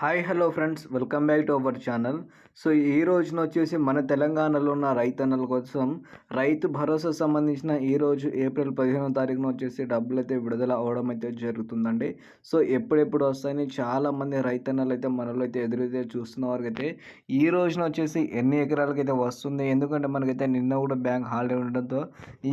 Hi hello friends. Welcome back to our channel. So ఈ రోజున వచ్చేసి మన తెలంగాణలో ఉన్న రైతన్నల కోసం రైతు భరోసా సంబంధించిన ఈ రోజు ఏప్రిల్ పదిహేనో తారీఖున వచ్చేసి డబ్బులు అయితే విడుదల అవడం అయితే జరుగుతుందండి. సో ఎప్పుడెప్పుడు వస్తాయని చాలామంది రైతన్నలు అయితే మనలో అయితే ఎదురైతే చూస్తున్న వారికి అయితే ఈ రోజున వచ్చేసి ఎన్ని ఎకరాలకి అయితే వస్తుంది ఎందుకంటే మనకైతే నిన్న కూడా బ్యాంక్ హాలిడే ఉండడంతో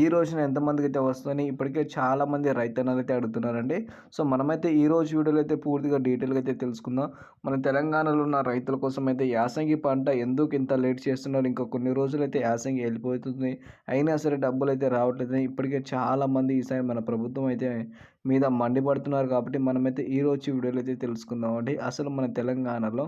ఈ రోజున ఎంతమందికి అయితే వస్తుందని ఇప్పటికే చాలామంది రైతన్నలు అయితే అడుగుతున్నారండి. సో మనమైతే ఈ రోజు వీడియోలో అయితే పూర్తిగా డీటెయిల్గా అయితే తెలుసుకుందాం. మన తెలంగాణలో ఉన్న రైతుల కోసం అయితే యాసంగి పంట ఎందుకు ఇంత లేట్ చేస్తున్నారు? ఇంకా కొన్ని రోజులు అయితే యాసంగి వెళ్ళిపోతుంది. అయినా సరే డబ్బులు అయితే రావట్లేదు ఇప్పటికే చాలామంది ఈసారి మన ప్రభుత్వం అయితే మీద మండిపడుతున్నారు కాబట్టి మనమైతే ఈ వీడియోలో అయితే తెలుసుకుందాం అండి అసలు మన తెలంగాణలో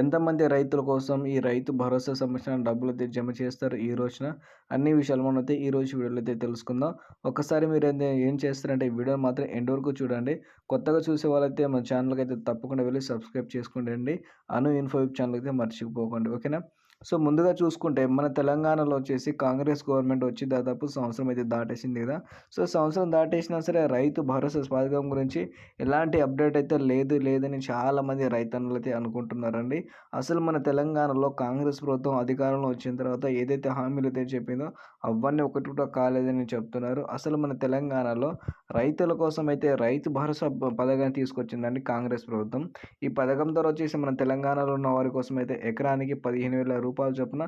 ఎంతమంది రైతుల కోసం ఈ రైతు భరోసా సంబంధించిన డబ్బులు అయితే జమ చేస్తారు ఈ రోజున? అన్ని విషయాలు మనం అయితే ఈ రోజు వీడియోలో అయితే తెలుసుకుందాం. ఒకసారి మీరు ఏం చేస్తారంటే ఈ వీడియో మాత్రం ఎండ్ వరకు చూడండి. కొత్తగా చూసే వాళ్ళైతే మన ఛానల్కి అయితే తప్పకుండా వెళ్ళి సబ్స్క్రైబ్ చేసుకోండి అను ఇన్ఫో ఛానల్ అయితే మర్చిపోకండి. ఓకేనా? సో ముందుగా చూసుకుంటే మన తెలంగాణలో వచ్చేసి కాంగ్రెస్ గవర్నమెంట్ వచ్చి దాదాపు సంవత్సరం అయితే దాటేసింది కదా. సో సంవత్సరం దాటేసినా సరే రైతు భరోసా పథకం గురించి ఎలాంటి అప్డేట్ అయితే లేదు లేదని చాలామంది రైతన్నులు అయితే అనుకుంటున్నారండి. అసలు మన తెలంగాణలో కాంగ్రెస్ ప్రభుత్వం అధికారంలో వచ్చిన తర్వాత ఏదైతే హామీలు అయితే చెప్పిందో అవన్నీ ఒకటి కూడా కాలేదని చెప్తున్నారు. అసలు మన తెలంగాణలో రైతుల కోసం అయితే రైతు భరోసా పథకాన్ని తీసుకొచ్చిందండి కాంగ్రెస్ ప్రభుత్వం. ఈ పథకం ద్వారా వచ్చేసి మన తెలంగాణలో ఉన్న వారి కోసం అయితే ఎకరానికి పదిహేను వేల రూపాయలు చొప్పున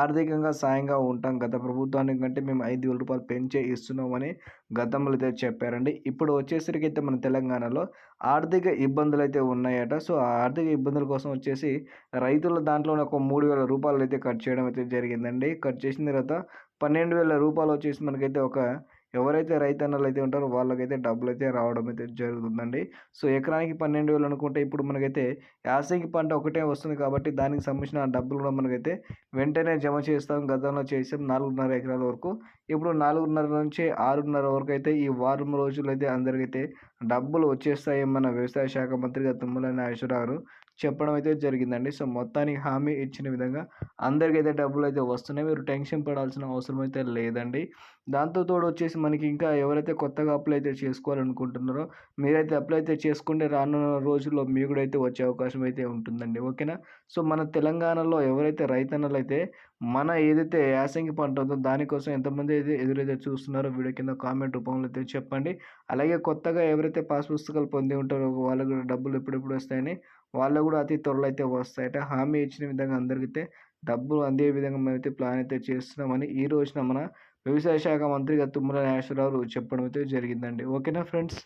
ఆర్థికంగా సాయంగా ఉంటాం. గత ప్రభుత్వానికి కంటే మేము ఐదు వేల రూపాయలు పెంచే ఇస్తున్నామని గతంలో అయితే చెప్పారండి. ఇప్పుడు వచ్చేసరికి అయితే మన తెలంగాణలో ఆర్థిక ఇబ్బందులు అయితే ఉన్నాయట. సో ఆ ఆర్థిక ఇబ్బందుల కోసం వచ్చేసి రైతుల దాంట్లో ఒక మూడు వేల రూపాయలు అయితే కట్ చేయడం అయితే జరిగిందండి. కట్ చేసిన తర్వాత పన్నెండు వేల రూపాయలు వచ్చేసి మనకైతే ఒక ఎవరైతే రైతన్నలు అయితే ఉంటారో వాళ్ళకైతే డబ్బులు అయితే రావడం అయితే జరుగుతుందండి. సో ఎకరానికి పన్నెండు వేలు అనుకుంటే ఇప్పుడు మనకైతే యాసంగి పంట ఒకటే వస్తుంది కాబట్టి దానికి సంబంధించిన డబ్బులు కూడా మనకైతే వెంటనే జమ చేస్తాం. గతంలో చేసాం నాలుగున్నర ఎకరాల వరకు. ఇప్పుడు నాలుగున్నర నుంచి ఆరున్నర వరకు అయితే ఈ వారం రోజులు అయితే అందరికైతే డబ్బులు వచ్చేస్తాయి మన వ్యవసాయ శాఖ మంత్రిగా తుమ్మల నాగేశ్వరరావు చెప్పడం అయితే జరిగిందండి. సో మొత్తానికి హామీ ఇచ్చిన విధంగా అందరికైతే డబ్బులు అయితే వస్తున్నాయి. మీరు టెన్షన్ పడాల్సిన అవసరం అయితే లేదండి. దాంతో తోడు వచ్చేసి మనకి ఇంకా ఎవరైతే కొత్తగా అప్లై అయితే చేసుకోవాలనుకుంటున్నారో మీరైతే అప్లై అయితే చేసుకుంటే రానున్న రోజుల్లో మీ కూడా అయితే వచ్చే అవకాశం అయితే ఉంటుందండి. ఓకేనా? సో మన తెలంగాణలో ఎవరైతే రైతన్నలు అయితే మన ఏదైతే యాసంగి పంట ఉందో దానికోసం ఎంతమంది అయితే ఎదురైతే చూస్తున్నారో వీడియో కింద కామెంట్ రూపంలో అయితే చెప్పండి. అలాగే కొత్తగా ఎవరైతే పాస్ పుస్తకాలు పొంది ఉంటారో వాళ్ళకు కూడా డబ్బులు ఎప్పుడెప్పుడు వస్తాయని వాళ్ళు కూడా అతి త్వరలో అయితే వస్తాయట. హామీ ఇచ్చిన విధంగా అందరికైతే డబ్బులు అందే విధంగా మేమైతే ప్లాన్ అయితే చేస్తున్నామని ఈ రోజున మన వ్యవసాయ శాఖ మంత్రిగా తుమ్మల నాగేశ్వరరావు చెప్పడం అయితే జరిగిందండి. ఓకేనా ఫ్రెండ్స్?